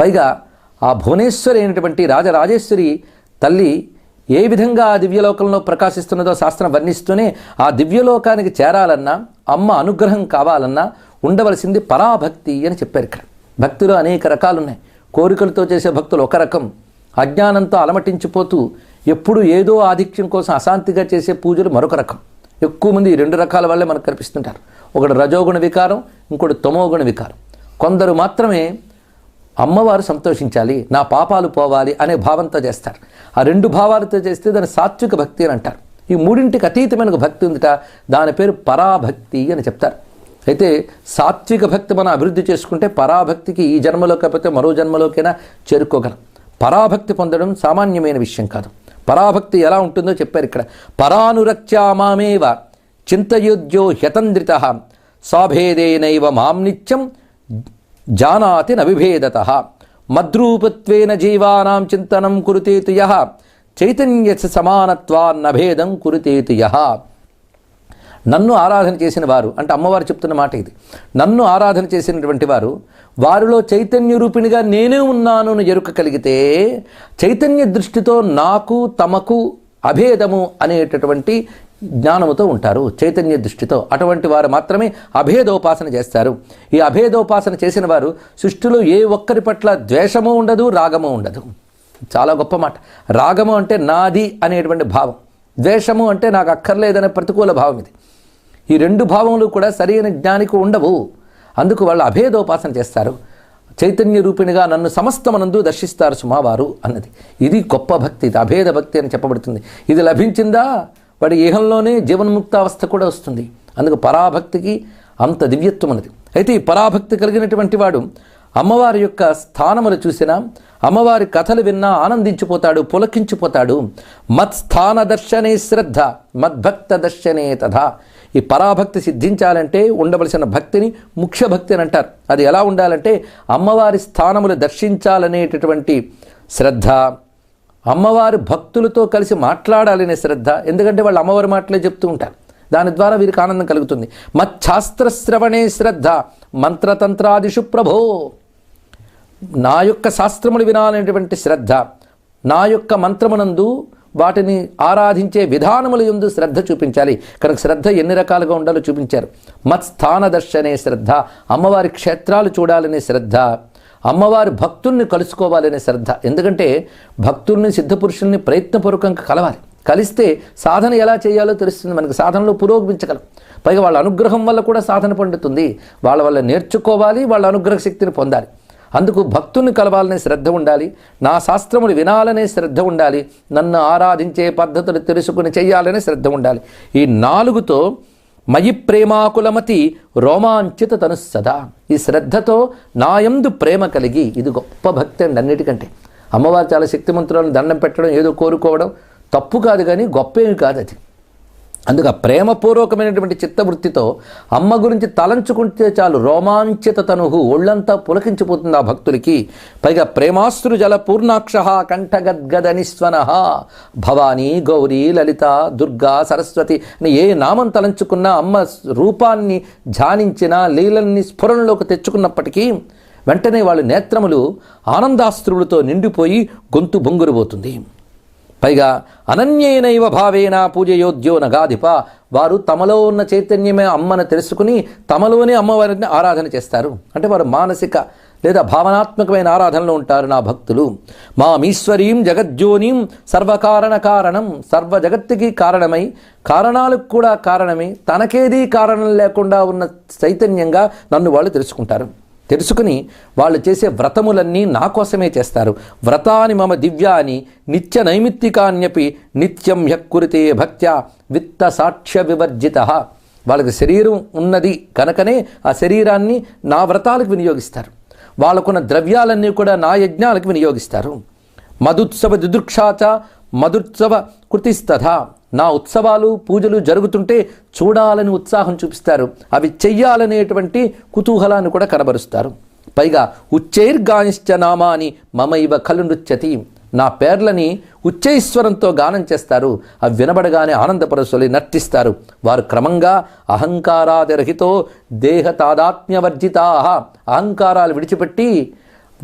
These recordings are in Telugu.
పైగా ఆ భువనేశ్వరి అయినటువంటి రాజరాజేశ్వరి తల్లి ఏ విధంగా ఆ దివ్యలోకంలో ప్రకాశిస్తున్నదో శాస్త్రం వర్ణిస్తూనే ఆ దివ్యలోకానికి చేరాలన్నా అమ్మ అనుగ్రహం కావాలన్నా ఉండవలసింది పరాభక్తి అని చెప్పారు ఇక్కడ. భక్తిలో అనేక రకాలున్నాయి. కోరికలతో చేసే భక్తులు ఒక రకం. అజ్ఞానంతో అలమటించిపోతూ ఎప్పుడు ఏదో ఆధిక్యం కోసం అశాంతిగా చేసే పూజలు మరొక రకం. ఎక్కువ మంది ఈ రెండు రకాల వల్లే మనకు కనిపిస్తుంటారు. ఒకటి రజోగుణ వికారం ఇంకోటి తమోగుణ వికారం. కొందరు మాత్రమే అమ్మవారు సంతోషించాలి నా పాపాలు పోవాలి అనే భావంతో చేస్తారు. ఆ రెండు భావాలతో చేస్తే దాన్ని సాత్విక భక్తి అని అంటారు. ఈ మూడింటికి అతీతమైన ఒక భక్తి ఉందిట దాని పేరు పరాభక్తి అని చెప్తారు. అయితే సాత్విక భక్తి మనం అభివృద్ధి చేసుకుంటే పరాభక్తికి ఈ జన్మలో కాకపోతే మరో జన్మలోకైనా చేరుకోగలం. పరాభక్తి పొందడం సామాన్యమైన విషయం కాదు. పరాభక్తి ఎలా ఉంటుందో చెప్పారు ఇక్కడ. పరానురక్త్యామామేవ చింతయుద్ధ్యో హ్యతంద్రిత స్వాభేదేనైవ మాం నిత్యం జానాతి నవిభేదత మద్రూపత్వేన జీవానాం చింతనం కురుతేతు యహ చైతన్య సమానత్వాన్నభేదం కురుతేతు యహ నన్ను ఆరాధన చేసిన వారు అంటే అమ్మవారు చెప్తున్న మాట ఇది. నన్ను ఆరాధన చేసినటువంటి వారు వారిలో చైతన్య రూపిణిగా నేనే ఉన్నాను ఎరుక కలిగితే చైతన్య దృష్టితో నాకు తమకు అభేదము అనేటటువంటి జ్ఞానముతో ఉంటారు చైతన్య దృష్టితో. అటువంటి వారు మాత్రమే అభేదోపాసన చేస్తారు. ఈ అభేదోపాసన చేసిన వారు సృష్టిలో ఏ ఒక్కరి పట్ల ద్వేషము ఉండదు రాగము ఉండదు. చాలా గొప్ప మాట. రాగము అంటే నాది అనేటువంటి భావం. ద్వేషము అంటే నాకు అక్కర్లేదనే ప్రతికూల భావం ఇది. ఈ రెండు భావములు కూడా సరైన జ్ఞానికి ఉండవు. అందుకు వాళ్ళు అభేదోపాసన చేస్తారు. చైతన్య రూపిణిగా నన్ను సమస్తమనందు దర్శిస్తారు సుమావారు అన్నది. ఇది గొప్ప భక్తి ఇది అభేద భక్తి అని చెప్పబడుతుంది. ఇది లభించిందా? వాడి ఏహంలోనే జీవన్ముక్తావస్థ కూడా వస్తుంది. అందుకు పరాభక్తికి అంత దివ్యత్వం అన్నది అయితే ఈ పరాభక్తి కలిగినటువంటి వాడు అమ్మవారి యొక్క స్థానములు చూసినా అమ్మవారి కథలు విన్నా ఆనందించిపోతాడు పులకించిపోతాడు. మత్స్థాన దర్శనే శ్రద్ధ మద్భక్త దర్శనే తథా. ఈ పరాభక్తి సిద్ధించాలంటే ఉండవలసిన భక్తిని ముఖ్య భక్తి అని అంటారు. అది ఎలా ఉండాలంటే అమ్మవారి స్థానములు దర్శించాలనేటటువంటి శ్రద్ధ అమ్మవారి భక్తులతో కలిసి మాట్లాడాలనే శ్రద్ధ ఎందుకంటే వాళ్ళు అమ్మవారి మాటలే చెప్తూ ఉంటారు. దాని ద్వారా వీరికి ఆనందం కలుగుతుంది. మచ్చాస్త్రశ్రవణే శ్రద్ధ మంత్రతంత్రాదిషు ప్రభో. నా యొక్క శాస్త్రములు వినాలనేటువంటి శ్రద్ధ నా యొక్క మంత్రమునందు వాటిని ఆరాధించే విధానముల యందు శ్రద్ధ చూపించాలి. కనుక శ్రద్ధ ఎన్ని రకాలుగా ఉండాలో చూపించారు. మత్స్థాన దర్శనే శ్రద్ధ అమ్మవారి క్షేత్రాలు చూడాలనే శ్రద్ధ. అమ్మవారి భక్తుల్ని కలుసుకోవాలనే శ్రద్ధ. ఎందుకంటే భక్తుల్ని సిద్ధపురుషుల్ని ప్రయత్నపూర్వకంగా కలవాలి. కలిస్తే సాధన ఎలా చేయాలో తెలుస్తుంది. మనకి సాధనలో పురోగమించగలం. పైగా వాళ్ళ అనుగ్రహం వల్ల కూడా సాధన పండుతుంది వాళ్ళ వల్ల నేర్చుకోవాలి వాళ్ళ అనుగ్రహ శక్తిని పొందాలి. అందుకు భక్తుల్ని కలవాలనే శ్రద్ధ ఉండాలి. నా శాస్త్రములు వినాలనే శ్రద్ధ ఉండాలి. నన్ను ఆరాధించే పద్ధతులు తెలుసుకుని చేయాలనే శ్రద్ధ ఉండాలి. ఈ నాలుగుతో మయి ప్రేమాకులమతి రోమాంచిత తను సదా. ఈ శ్రద్ధతో నాయందు ప్రేమ కలిగి ఇది గొప్ప భక్తి అండి అన్నిటికంటే. అమ్మవారు చాలా శక్తిమంతులను దండం పెట్టడం ఏదో కోరుకోవడం తప్పు కాదు కానీ గొప్పేమి కాదు అది. అందుకు ఆ ప్రేమపూర్వకమైనటువంటి చిత్తవృత్తితో అమ్మ గురించి తలంచుకుంటే చాలు రోమాంచిత తనుహు ఒళ్ళంతా పులకించిపోతుంది ఆ భక్తులకి. పైగా ప్రేమాశ్రు జల పూర్ణాక్ష కంఠగద్గదనిస్వన. భవానీ గౌరీ లలిత దుర్గా సరస్వతి అని ఏ నామం తలంచుకున్నా అమ్మ రూపాన్ని ధ్యానించిన లీలల్ని స్ఫురణలోకి తెచ్చుకున్నప్పటికీ వెంటనే వాళ్ళ నేత్రములు ఆనందాస్త్రులతో నిండిపోయి గొంతు బొంగురుపోతుంది పైగా అనన్యేనైవ భావేన పూజయోద్యోనగాధిప వారు తమలో ఉన్న చైతన్యమే అమ్మను తెలుసుకుని తమలోనే అమ్మవారిని ఆరాధన చేస్తారు. అంటే వారు మానసిక లేదా భావనాత్మకమైన ఆరాధనలో ఉంటారు నా భక్తులు. మామీశ్వరీం జగజ్జోనిం సర్వకారణ కారణం. సర్వ జగత్తుకి కారణమై కారణాలకు కూడా కారణమై. తనకేదీ కారణం లేకుండా ఉన్న చైతన్యంగా నన్ను వాళ్ళు తెలుసుకుంటారు. తెలుసుకుని వాళ్ళు చేసే వ్రతములన్నీ నా కోసమే చేస్తారు. వ్రతాని మమ దివ్యాని నిత్య నైమిత్తికాన్యపి నిత్యం హ్యక్కురితే భక్త్యా విత్త సాక్ష్య వివర్జిత. వాళ్ళకి శరీరం ఉన్నది కనుకనే ఆ శరీరాన్ని నా వ్రతాలకు వినియోగిస్తారు. వాళ్ళకున్న ద్రవ్యాలన్నీ కూడా నా యజ్ఞాలకు వినియోగిస్తారు. మధుత్సవ దుదృక్షాచ మధుత్సవ కృతిస్తథ. నా ఉత్సవాలు పూజలు జరుగుతుంటే చూడాలని ఉత్సాహం చూపిస్తారు. అవి చెయ్యాలనేటువంటి కుతూహలాన్ని కూడా కనబరుస్తారు. పైగా ఉచ్చైర్గానిశ్చ నామాని మమైవ ఖలు నృత్యతి. నా పేర్లని ఉచ్చైశ్వరంతో గానం చేస్తారు. అవి వినబడగానే ఆనందపరచులి నర్తిస్తారు. వారు క్రమంగా అహంకారాదిరహితో దేహ తాదాత్మ్యవర్జితా అహంకారాలు విడిచిపెట్టి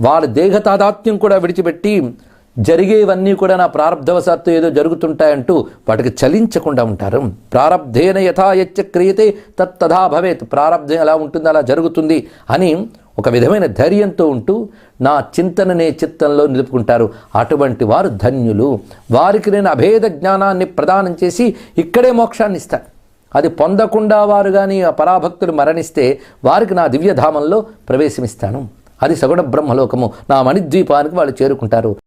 వారి దేహ తాదాత్మ్యం కూడా విడిచిపెట్టి జరిగేవన్నీ కూడా నా ప్రారంధవశాత్తు ఏదో జరుగుతుంటాయంటూ వాటికి చలించకుండా ఉంటారు. ప్రారంధేన యథా క్రియతే తత్తథా భవేత్. ప్రారంధం ఎలా ఉంటుందో అలా జరుగుతుంది అని ఒక విధమైన ధైర్యంతో ఉంటూ నా చింతననే చిత్తంలో నిలుపుకుంటారు. అటువంటి వారు ధన్యులు. వారికి నేను అభేద జ్ఞానాన్ని ప్రదానం చేసి ఇక్కడే మోక్షాన్ని ఇస్తాను అది పొందకుండా వారు కానీ ఆ పరాభక్తులు మరణిస్తే వారికి నా దివ్యధామంలో ప్రవేశమిస్తాను. అది సగుణ బ్రహ్మలోకము. నా మణిద్వీపానికి వాళ్ళు చేరుకుంటారు.